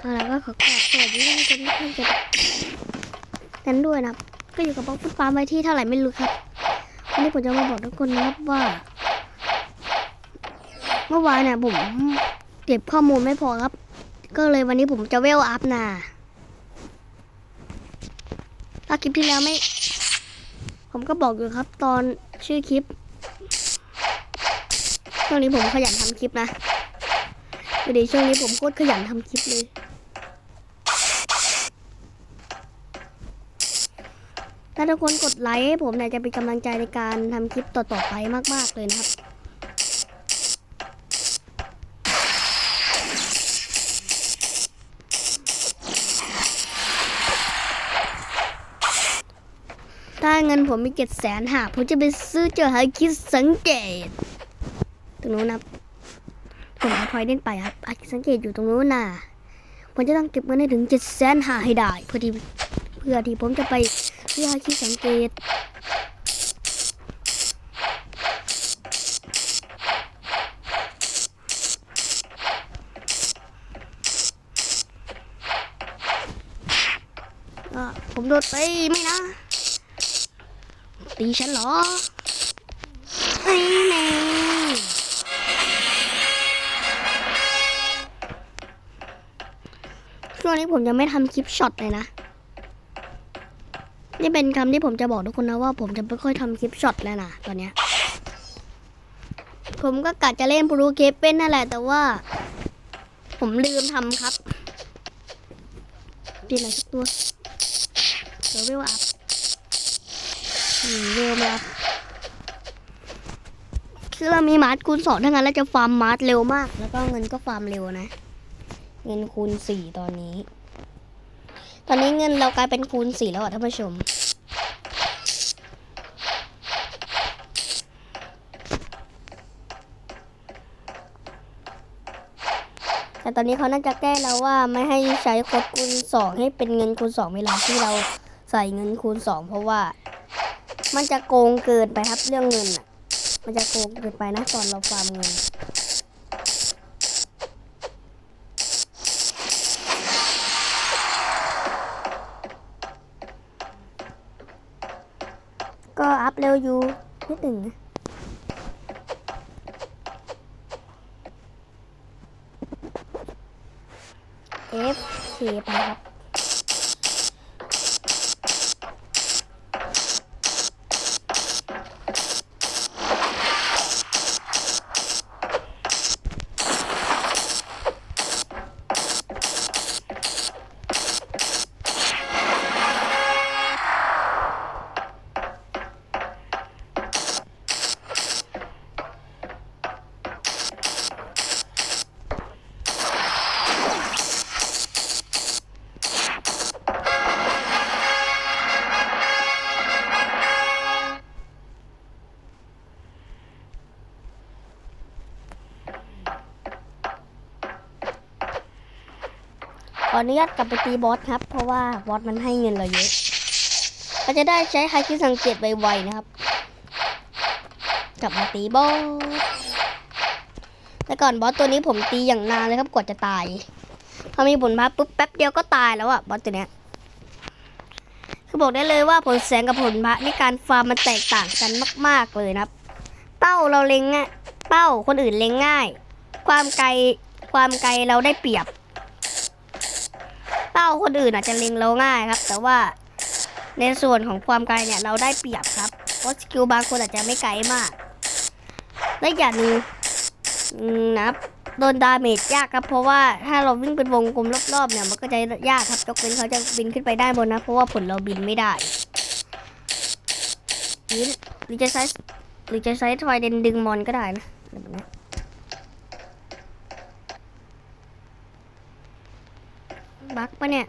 เอาละก็ขอกราบสวัสดีทุกคนที่เพื่อนกันด้วยนะครับ ก็อยู่กับบล็อกฟุตฟาร์มไว้ที่เท่าไหร่ไม่รู้ครับ วันนี้ผมจะมาบอกทุกคนนะครับว่า เมื่อวานเนี่ยผมเก็บข้อมูลไม่พอครับ ก็เลยวันนี้ผมจะเวลอัพนาถ้าคลิปที่แล้วไม่ ผมก็บอกอยู่ครับ ตอนชื่อคลิปช่วงนี้ผมขยันทำคลิปนะ พอดีช่วงนี้ผมโคตรขยันทำคลิปเลย ถ้าทุกคนกดไลค์ให้ผมเนี่ยจะเป็นกำลังใจในการทำคลิปต่อๆไปมากๆเลยนะครับถ้าเงินผมมีเจ็ดแสนหาผมจะไปซื้อเจอหาคิดสังเกต ตรงนู้นนะ ผมเอาพลอยเล่นไปครับอาคิดสังเกตอยู่ตรงนู้นน่ะผมจะต้องเก็บเงินให้ถึงเจ็ดแสนหาให้ได้เพื่อที่เพื่อที่ผมจะไปซื้อหาคิดสังเกตผมโดนไปไม่นะ ตีฉันเหรอไอ้แน่ ช่วงนี้ผมยังไม่ทำคลิปช็อตเลยนะ นี่เป็นคำที่ผมจะบอกทุกคนนะว่าผมจะไม่ค่อยทำคลิปช็อตแล้วนะตอนเนี้ย ผมก็กะจะเล่นโปรเคปเป็นนั่นแหละแต่ว่า ผมลืมทำครับดีอะไรสักตัวเดี๋ยวเวลอัพอืมเวลม่อัพคือเรามีมาร์ทคูณสองทั้งนั้นแล้วจะฟาร์มมาร์ทเร็วมาก แล้วก็เงินก็ฟาร์มเร็วนะ เงินคูณสี่ตอนนี้ ตอนนี้เงินเรากลายเป็นคูณสี่แล้วอะท่านผู้ชมแต่ตอนนี้เขาน่าจะแก้แล้วว่าไม่ให้ใช้โค้ดคูณสองให้เป็นเงินคูณสองเวลาที่เราใส่เงินคูณสองเพราะว่า มันจะโกงเกินไปครับเรื่องเงินอะ มันจะโกงเกินไปนะตอนเราฟาร์มเงิน ก็อัพเร็วอยู่นิดหนึ่งนะ F K ไปครับ ออนุญาตกลับไปตีบอสครับ เพราะว่าบอสมันให้เงินเราเยอะเราจะได้ใช้ไฮคิดสังเกตไวๆนะครับ กลับมาตีบอสแต่ก่อนบอสตัวนี้ผมตีอย่างนานเลยครับกว่าจะตายพอมีผลพับปุ๊บแป๊บเดียวก็ตายแล้วอะบอสตัวเนี้ยคือบอกได้เลยว่าผลแสงกับผลพระนี่การฟาร์มมันแตกต่างกันมาก ๆเลยนะครับ เป้าเราเล็งง่ายเป้าคนอื่นเล็งง่าย ความไกลความไกลเราได้เปรียบ ป้าคนอื่นอาจจะเล็งเราง่ายครับ แต่ว่าในส่วนของความไกลเนี่ยเราได้เปรียบครับ เพราะสกิลบางคนอาจจะไม่ไกลมาก และอย่างนึงนะครับโดนดาเมจยากครับ เพราะว่าถ้าเราวิ่งเป็นวงกลมรอบๆเนี่ยมันก็จะยากครับยกเว้นเขาจะบินขึ้นไปได้บนนะ เพราะว่าผลเราบินไม่ได้หรือหรือจะใช้หรือจะใช้ทอยเดนดึงมอนก็ได้นะ บักปะเนี่ย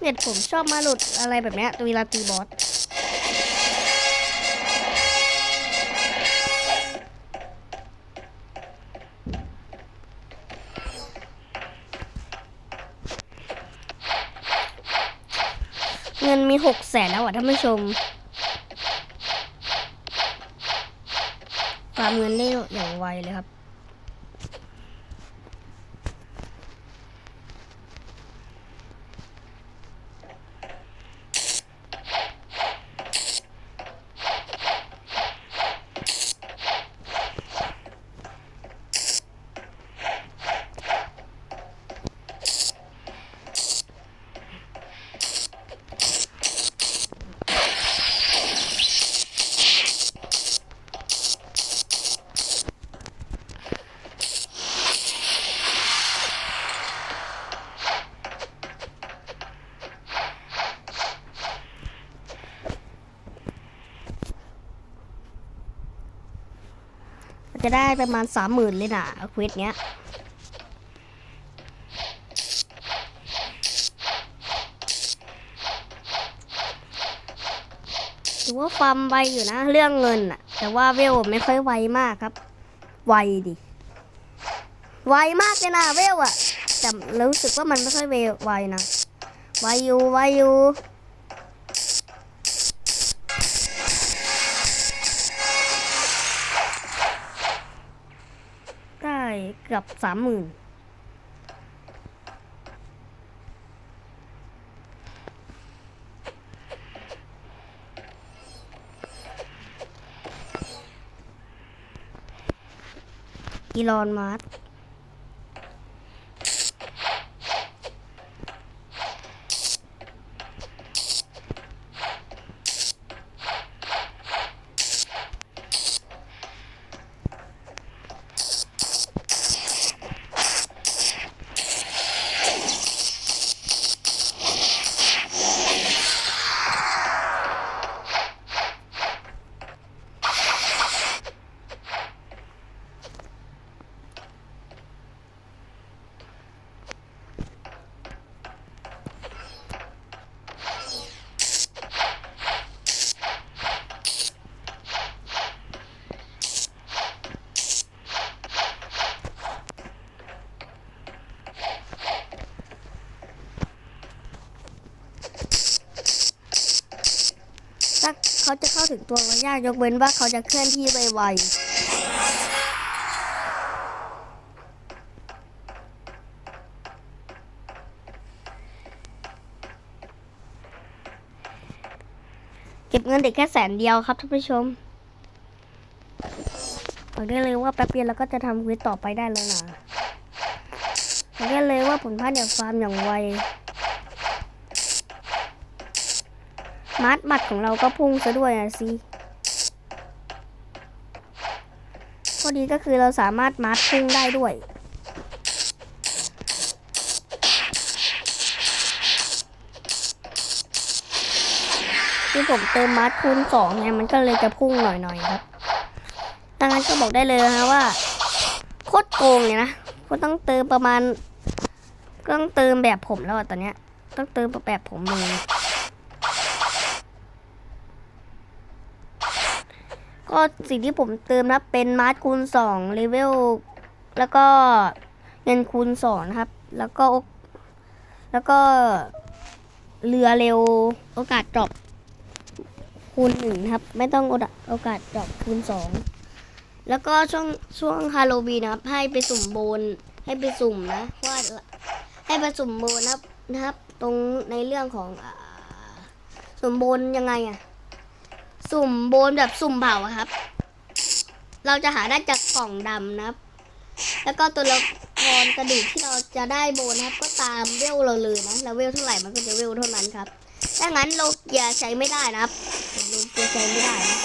เน็ตผมชอบมาหลุดอะไรแบบเนี้ยเวลาตีบอส กแสนแล้วอะท่านผู้ชมฟาร์มเงินได้อย่างไวเลยครับ จะได้ประมาณสามหมื่นเลยนะเควสเนี้ยถือว่าฟาร์มไวอยู่นะ เรื่องเงินอะแต่ว่าเวลไม่ค่อยไวมากครับ ไวดิไวมากเลยนะเวลอะแต่รู้สึกว่ามันไม่ค่อยเวลไวนะไวอยู่ไวอยู่ กือบสามหมื่นอีลอนมัสก์ เขาจะเข้าถึงตัวเรายากยกเว้นว่าเขาจะเคลื่อนที่ไวๆเก็บเงินเด็กแค่แสนเดียวครับท่านผู้ชมบอกได้เลยว่าแป๊บเดียวเราก็จะทำเควสต่อไปได้แล้วนะบอกได้เลยว่าผลพลาดอย่างฟาร์มอย่างไว มาร์ทบัตของเราก็พุ่งซะด้วยนะสิข้อดีก็คือเราสามารถมาร์ทพุ่งได้ด้วยที่ผมเติมมาร์ทคูณสองเนี่ยมันก็เลยจะพุ่งหน่อยๆครับดังนั้นก็บอกได้เลยนะว่า โคตรโกงเลยนะก็ต้องเติมประมาณ ต้องเติมแบบผมแล้วตอนเนี้ย ต้องเติมแบบผมเลย ก็สิ่งที่ผมเติมนะเป็นมาร์ทคูณสองเลเวลแล้วก็เงินคูณสองนะครับ แล้วก็แล้วก็เรือเร็วโอกาสดรอปคูณหนึ่งครับ ไม่ต้องโอกาสดรอปคูณสองแล้วก็ช่วงช่วงฮาโลวีนนะครับ ให้ไปสุ่มโบนให้ไปสุ่มนะว่าให้ไปสุ่มโบนนะครับนะครับ ตรงในเรื่องของอสุ่มโบนยังไงอะ สุ่มโบนแบบสุ่มเผาครับ เราจะหาได้จากกล่องดำนะครับ แล้วก็ตัวละครกระดูกที่เราจะได้โบนครับก็ตามเวลเราเลยนะแล้วเวลเท่าไหร่มันก็จะเวลเท่านั้นครับถ้างั้นโลเกียใช้ไม่ได้นะครับโลเกียใช้ไม่ได้นะ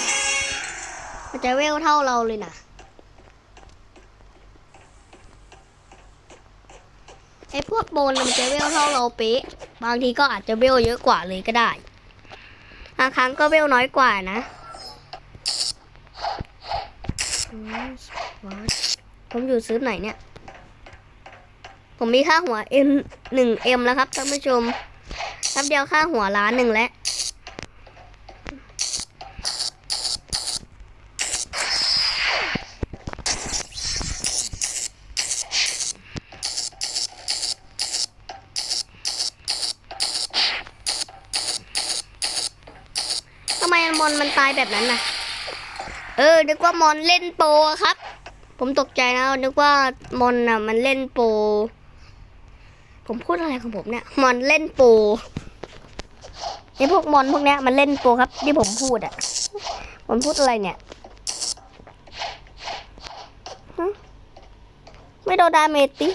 มันจะเวลเท่าเราเลยนะไอ้พวกโบนมันจะเวลเท่าเราเป๊ะ บางทีก็อาจจะเวลเยอะกว่าเลยก็ได้ บางครั้งก็เวลน้อยกว่านะ ผมอยู่ซื้อไหนเนี่ย ผมมีค่าหัว M หนึ่ง M แล้วครับท่านผู้ชมครับเดียวค่าหัวล้านหนึ่งแล้ว อนมันตายแบบนั้นน่ะเออ นึกว่ามอนเล่นโปรครับ ผมตกใจนะ นึกว่ามอนน่ะ มันเล่นโปรผมพูดอะไรของผมเนี่ย มอนเล่นโปรไอพวกมอนพวกเนี้ยมันเล่นโปรครับ ที่ผมพูดอะผมพูดอะไรเนี่ยฮะไม่โดนดาเมจติ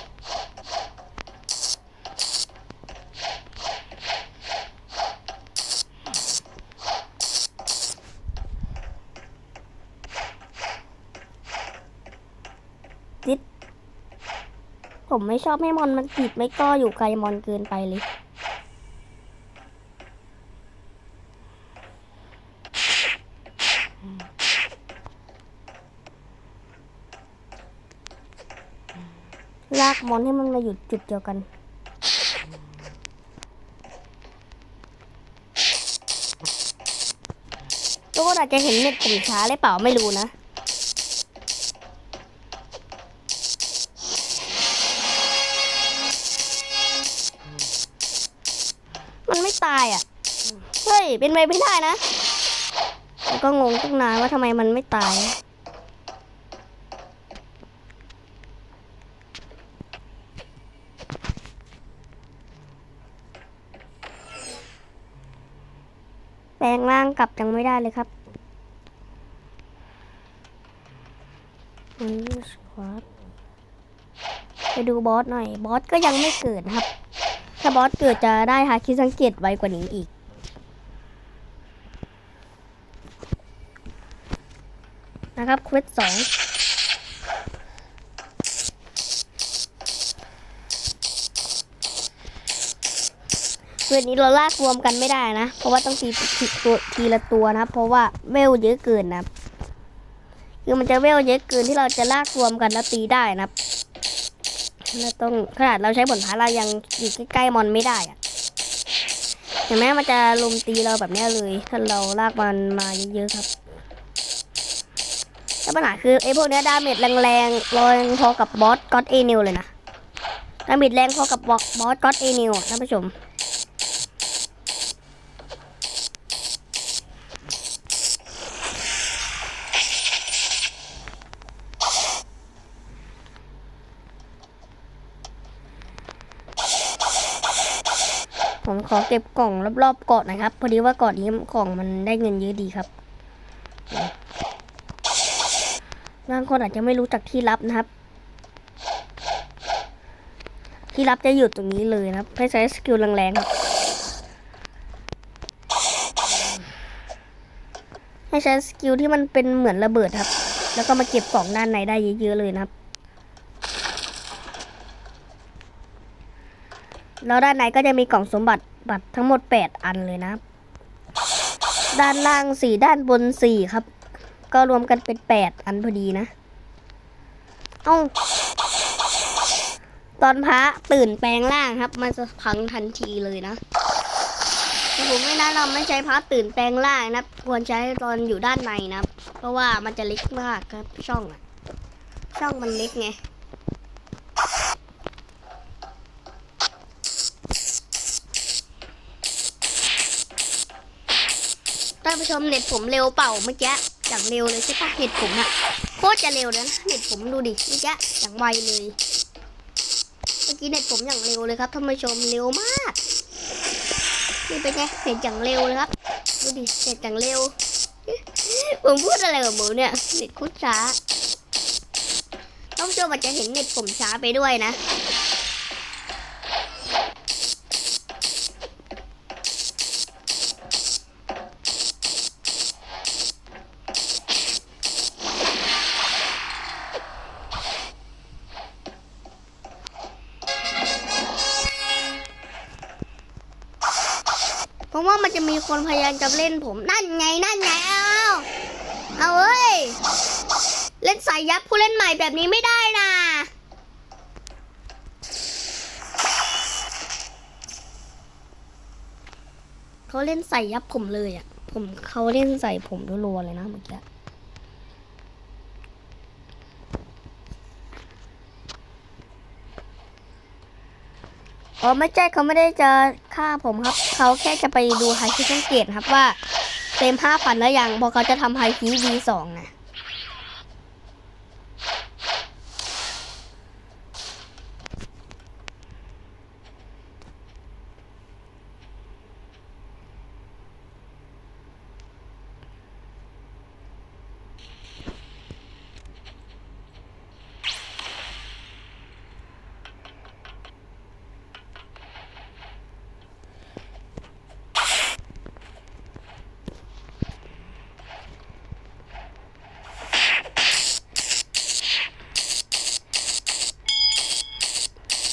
ผมไม่ชอบให้มอนมันติดไม่ก็อยู่ไกลมอนเกินไปเลย ลากมอนให้มันมาหยุดจุดเดียวกันทุกคนอาจจะเห็นเน็ตผมช้าหรือเปล่าไม่รู้นะ เป็นไปไม่ได้นะแล้วก็งงตั้งนานว่าทำไมมันไม่ตาย แปลงร่างกลับยังไม่ได้เลยครับอืมครับไปดูบอสหน่อย บอสก็ยังไม่เกิดครับ ถ้าบอสเกิดจะได้หาคิดสังเกตไวกว่านี้อีก นะครับเควสสองเควสนี้เราลากรวมกันไม่ได้นะ เพราะว่าต้องตีทีตัวทีละตัวนะ เพราะว่าเวลเยอะเกินนะคือมันจะเวลเยอะเกินที่เราจะลากรวมกันแล้วตีได้นะเราต้องขนาดเราใช้ผลพาเรายังอยู่ใกล้ๆมอนไม่ได้อะเห็นไหมมันจะลุมตีเราแบบนี้เลย ถ้าเราลากมันมาเยอะๆครับ แต่ปัญหาคือไอ้พวกเนี้ยดาเมจแรงๆแรงพอกับบอสก็อตเอนิวเลยนะดาเมจแรงพอกับบอสก็อตเอนิวท่านผู้ชมผมขอเก็บกล่องรอบๆเกาะนะครับ พอดีว่าเกาะนี้กล่องมันได้เงินเยอะดีครับ บางคนอาจจะไม่รู้จักที่ลับนะครับ ที่ลับจะอยู่ตรงนี้เลยนะครับให้ใช้สกิลแรงๆครับให้ใช้สกิลที่มันเป็นเหมือนระเบิดครับ แล้วก็มาเก็บกล่องด้านในได้เยอะๆเลยนะครับ แล้วด้านในก็จะมีกล่องสมบัติบัตรทั้งหมด 8 อันเลยนะครับ ด้านล่าง 4 ด้านบน 4 ครับ ก็รวมกันเป็น8อันพอดีนะ เอ้า ตอนพระตื่นแปลงร่างครับ มันจะพังทันทีเลยนะแต่ผมไม่แนะนำไม่ใช้พระตื่นแปลงร่างนะควรใช้ตอนอยู่ด้านในนะเพราะว่ามันจะเล็กมากครับช่องอะช่องมันเล็กไงท่านผู้ชมเน็ตผมเร็วเป่าเมื่อกี้ อย่างเร็วเลยใช่ปะเน็ตผมอะโคตรจะเร็วนะเน็ตผมดูดิเมื่อกี้อย่างไวเลย เมื่อกี้เน็ตผมอย่างเร็วเลยครับท่านผู้ชมเร็วมากนี่เป็นไงเน็ตอย่างเร็วเลยครับ ดูดิเน็ตอย่างเร็วผมพูดอะไรกับหมูเนี่ยเน็ตคตรช้าท่านผู้ชมอาจจะเห็นเน็ตผมช้าไปด้วยนะ มันจะมีคนพยายามจะเล่นผมนั่นไงนั่นไงเอาเอาเอ้ยเล่นสายยับผู้เล่นใหม่แบบนี้ไม่ได้นะเขาเล่นใส่ยับผมเลยอะ ผมเขาเล่นใส่ผมรัวๆเลยนะเมื่อกี้ อ๋อไม่ใช่เขาไม่ได้จะฆ่าผมครับ เขาแค่จะไปดูไฮคิสังเกตครับว่าเต็มห้าพันแล้วยังพอเขาจะทำไฮคิวีสองนะ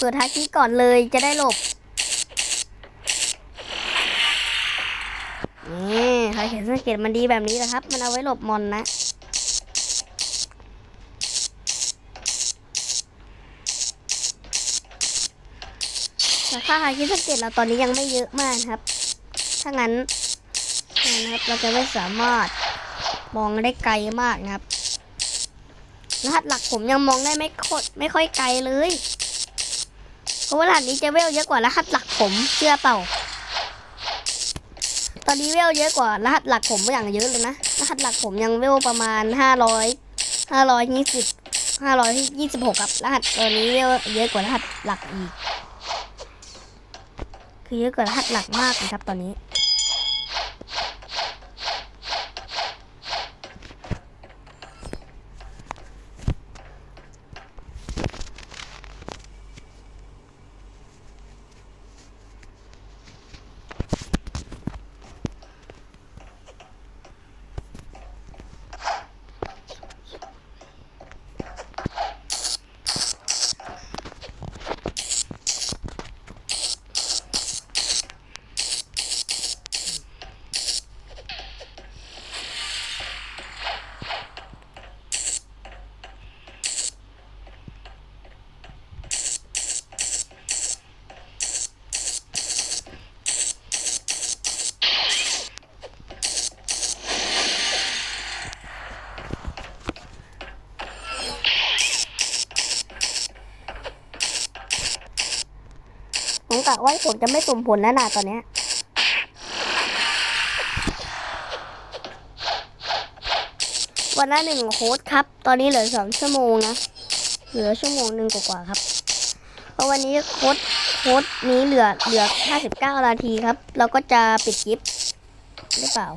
ปิดไฮคีก่อนเลยจะได้หลบนี่ใครเห็นสังเกตมันดีแบบนี้นะครับ มันเอาไว้หลบมอนนะแต่ค่าหาคิดสังเกตเราตอนนี้ยังไม่เยอะมากครับ ถ้างั้นนะครับเราจะไม่สามารถมองได้ไกลมากนะครับรหัสหลักผมยังมองได้ไม่ค่อยไม่ค่อยไกลเลย ราะว่ารหัสนี้จะเวลเยอะกว่ารหัสหลักผมเชื่อเปล่า ตอนนี้เวลเยอะกว่ารหัสหลักผมอย่างเยอะเลยนะรหัสหลักผมยังเวลประมาณห้าร้อยห้าร้อยยี่สิบห้าร้อยยี่สิบหกครับรหัสตัวนี้เวลเยอะกว่ารหัสหลักอีก คือเยอะกว่ารหัสหลักมากนะครับตอนนี้ะว่าผมจะไม่สมผลแล้วนะตอนเนี้ยวันละหนึ่งโค้ดครับ ตอนนี้เหลือสองชั่วโมงนะ เหลือชั่วโมงหนึ่งกว่าๆครับ เพราะวันนี้โค้ดโค้ดนี้เหลือเหลือห้าสิบเก้านาทีครับ เราก็จะปิดคลิปหรือเปล่า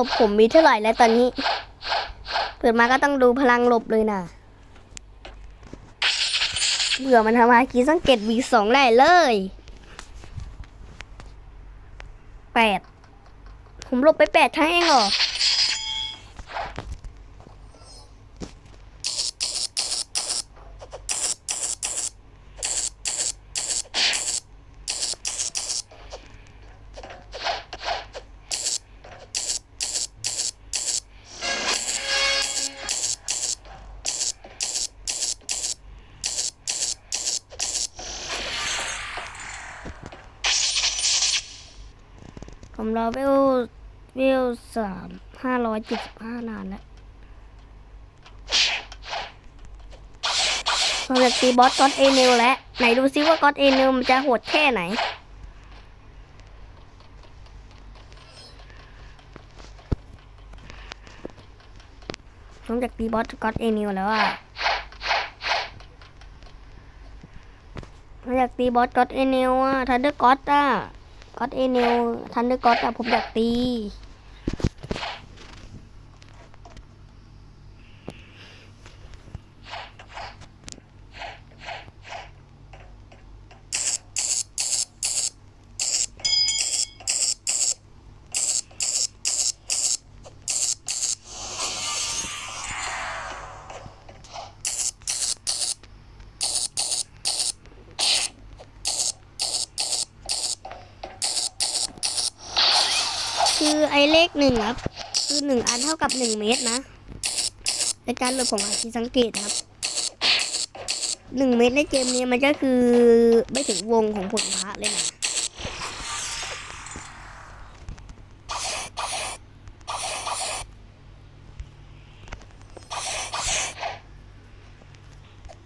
ลบผมมีเท่าไหร่แล้วตอนนี้เปิดมาก็ต้องดูพลังลบเลยนะเบื่อมันทำอาคีสังเกตวีสองได้เลยแปดผมลบไปแปดทั้งเองเหรอ เวลเวสามห้าร้อยเจ็ดสิบห้านานแล้วผมอยากตีบอสก็อตเอเนลแล้ว ไหนดูซิว่าก็อตเอเนลมันจะโหดแค่ไหนผมอยากตีบอสก็อตเอเนลแล้วอะผมอยากตีบอสก็อตเอเนลอะทันเดอร์ก็อตอะ ก็อตเอเนลทันเดอร์ก็อตอะผมอยากตี หนึ่งครับ คือหนึ่งอันเท่ากับหนึ่งเมตรนะ ในการหลบของอาชีสังเกตครับหนึ่งเม็ดในเกมนี้มันก็คือไม่ถึงวงของผลพระเลยนะ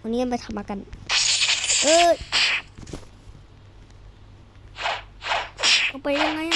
วันนี้ไปทำมากัน เออเอาไปยังไง